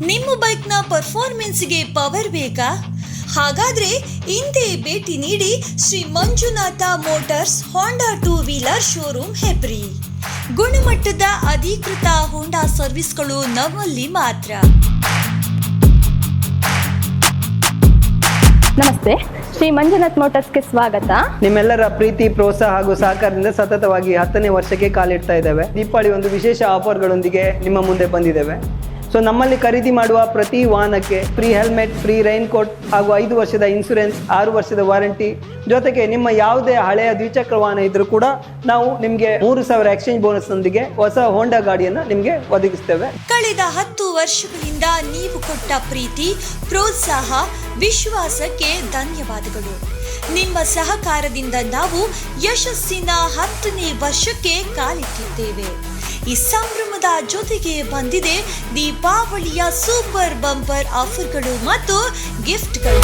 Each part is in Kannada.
ನಿಮ್ಮ ಬೈಕ್ನ ಪರ್ಫಾರ್ಮೆನ್ಸ್ಗೆ ಪವರ್ ಬೇಕಾ? ಹಾಗಾದ್ರೆ ಹಿಂದೆ ಭೇಟಿ ನೀಡಿ Shri Manjunatha motors Honda two wheeler showroom Hebri ಗುಣಮಟ್ಟದ ಅಧಿಕೃತ ಹೋಂಡಾ ಸರ್ವಿಸ್ಗಳು ನಮ್ಮಲ್ಲಿ ಮಾತ್ರ. ನಮಸ್ತೆ ಶ್ರೀ ಮಂಜುನಾಥ್ ಮೋಟರ್ಸ್ಗೆ ಸ್ವಾಗತ. ನಿಮ್ಮೆಲ್ಲರ ಪ್ರೀತಿ ಪ್ರೋತ್ಸಾಹ ಹಾಗೂ ಸಹಕಾರದಿಂದ ಸತತವಾಗಿ ಹತ್ತನೇ ವರ್ಷಕ್ಕೆ ಕಾಲಿಡ್ತಾ ಇದ್ದೇವೆ. ದೀಪಾವಳಿ ಒಂದು ವಿಶೇಷ ಆಫರ್ಗಳೊಂದಿಗೆ ನಿಮ್ಮ ಮುಂದೆ ಬಂದಿದ್ದೇವೆ. ಸೊ ನಮ್ಮಲ್ಲಿ ಖರೀದಿ ಮಾಡುವ ಪ್ರತಿ ವಾಹನಕ್ಕೆ free helmet free raincoat ಹಾಗೂ ಐದು ವರ್ಷದ ಇನ್ಸೂರೆನ್ಸ್ ಆರು ವರ್ಷದ ವಾರಂಟಿ ಜೊತೆಗೆ ನಿಮ್ಮ ಯಾವುದೇ ಹಳೆಯ ದ್ವಿಚಕ್ರ ವಾಹನ ಇದ್ರೂ ಕೂಡ ನಾವು ನಿಮಗೆ ಮೂರು ಸಾವಿರ ಎಕ್ಸ್ಚೇಂಜ್ ಬೋನಸ್ನೊಂದಿಗೆ ಹೊಸ ಹೋಂಡಾ ಗಾಡಿಯನ್ನು ನಿಮಗೆ ಒದಗಿಸ್ತೇವೆ. ಕಳೆದ ಹತ್ತು ವರ್ಷಗಳಿಂದ ನೀವು ಕೊಟ್ಟ ಪ್ರೀತಿ, ಪ್ರೋತ್ಸಾಹ, ವಿಶ್ವಾಸಕ್ಕೆ ಧನ್ಯವಾದಗಳು. ನಿಮ್ಮ ಸಹಕಾರದಿಂದ ನಾವು ಯಶಸ್ಸಿನ ಹತ್ತನೇ ವರ್ಷಕ್ಕೆ ಕಾಲಿಟ್ಟಿದ್ದೇವೆ. ಈ ಸಂಭ್ರಮದ ಜೊತೆಗೆ ಬಂದಿದೆ ದೀಪಾವಳಿಯ ಸೂಪರ್ ಬಂಪರ್ ಆಫರ್ಗಳು ಮತ್ತು ಗಿಫ್ಟ್ಗಳು.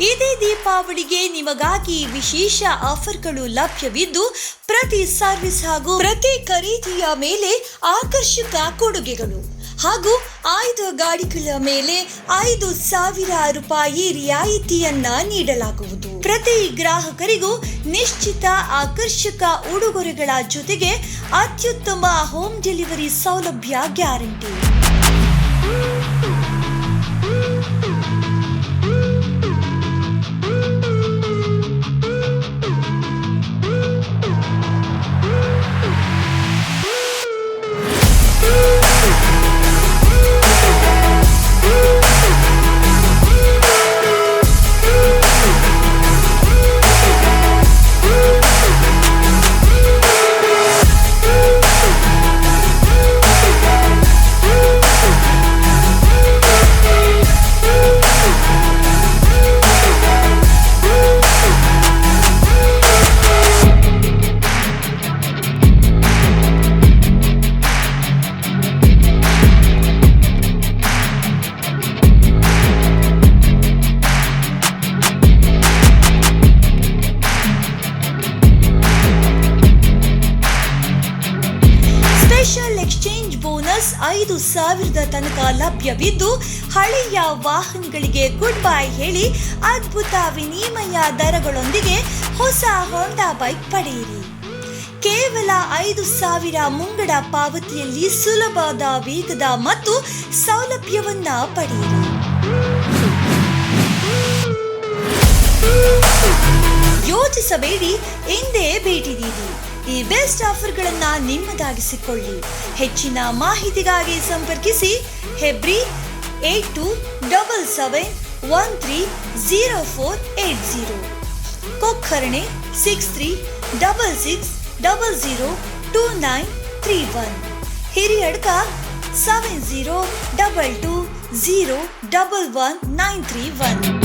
ಇದೇ ದೀಪಾವಳಿಗೆ ನಿಮಗಾಗಿ ವಿಶೇಷ ಆಫರ್ಗಳು ಲಭ್ಯವಿದ್ದು, ಪ್ರತಿ ಸರ್ವಿಸ್ ಹಾಗೂ ಪ್ರತಿ ಖರೀದಿಯ ಮೇಲೆ ಆಕರ್ಷಕ ಕೊಡುಗೆಗಳು. ಹಾಗೂ ಆಯ್ದ ಗಾಡಿಗಳ ಮೇಲೆ ಐದು ಸಾವಿರ ರೂಪಾಯಿ ರಿಯಾಯಿತಿಯನ್ನ ನೀಡಲಾಗುವುದು. ಪ್ರತಿ ಗ್ರಾಹಕರಿಗೂ ನಿಶ್ಚಿತ ಆಕರ್ಷಕ ಉಡುಗೊರೆಗಳ ಜೊತೆಗೆ ಅತ್ಯುತ್ತಮ ಹೋಮ್ ಡೆಲಿವರಿ ಸೌಲಭ್ಯ ಗ್ಯಾರಂಟಿ. ಬೋನಸ್ ಐದು ಸಾವಿರದ ತನಕ ಲಭ್ಯವಿದ್ದು ಹಳೆಯ ವಾಹನಗಳಿಗೆ ಗುಡ್ ಬೈ ಹೇಳಿ ಅದ್ಭುತ ವಿನಿಮಯ ದರಗಳೊಂದಿಗೆ ಹೊಸ ಹೋಂಡಾ ಬೈಕ್ ಪಡೆಯಿರಿ. ಕೇವಲ ಐದು ಸಾವಿರ ಮುಂಗಡ ಪಾವತಿಯಲ್ಲಿ ಸುಲಭದ ವೇಗದ ಮತ್ತು ಸೌಲಭ್ಯವನ್ನ ಪಡೆಯಿರಿ. ಯೋಚಿಸಬೇಡಿ, ಎಂದೇ ಭೇಟಿ ನೀಡಿ ಈ ಬೆಸ್ಟ್ ಆಫರ್ಗಳನ್ನ ನಿಮ್ಮದಾಗಿಸಿಕೊಳ್ಳಿ. ಹೆಚ್ಚಿನ ಮಾಹಿತಿಗಾಗಿ ಸಂಪರ್ಕಿಸಿ Hebri eight two double seven one three zero four eight zero Kokkarne six three double six double zero two nine three one. Hiriyadka seven zero double two zero double one nine three one.